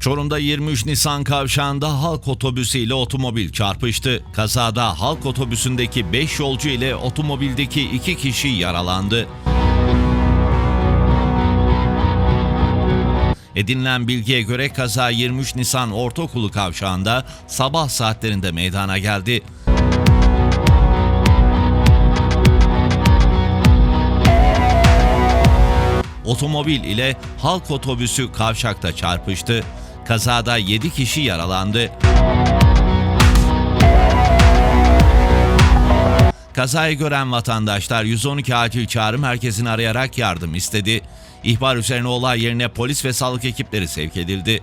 Çorum'da 23 Nisan kavşağında halk otobüsü ile otomobil çarpıştı. Kazada halk otobüsündeki 5 yolcu ile otomobildeki 2 kişi yaralandı. Edinilen bilgiye göre kaza 23 Nisan Ortaokulu kavşağında sabah saatlerinde meydana geldi. Otomobil ile halk otobüsü kavşakta çarpıştı. Kazada 7 kişi yaralandı. Kazayı gören vatandaşlar 112 acil çağrı merkezini arayarak yardım istedi. İhbar üzerine olay yerine polis ve sağlık ekipleri sevk edildi.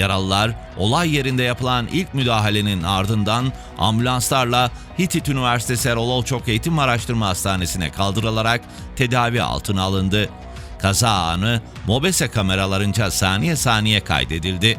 Yaralılar olay yerinde yapılan ilk müdahalenin ardından ambulanslarla Hitit Üniversitesi Erol Olçok Eğitim Araştırma Hastanesi'ne kaldırılarak tedavi altına alındı. Kaza anı MOBESE kameralarınca saniye saniye kaydedildi.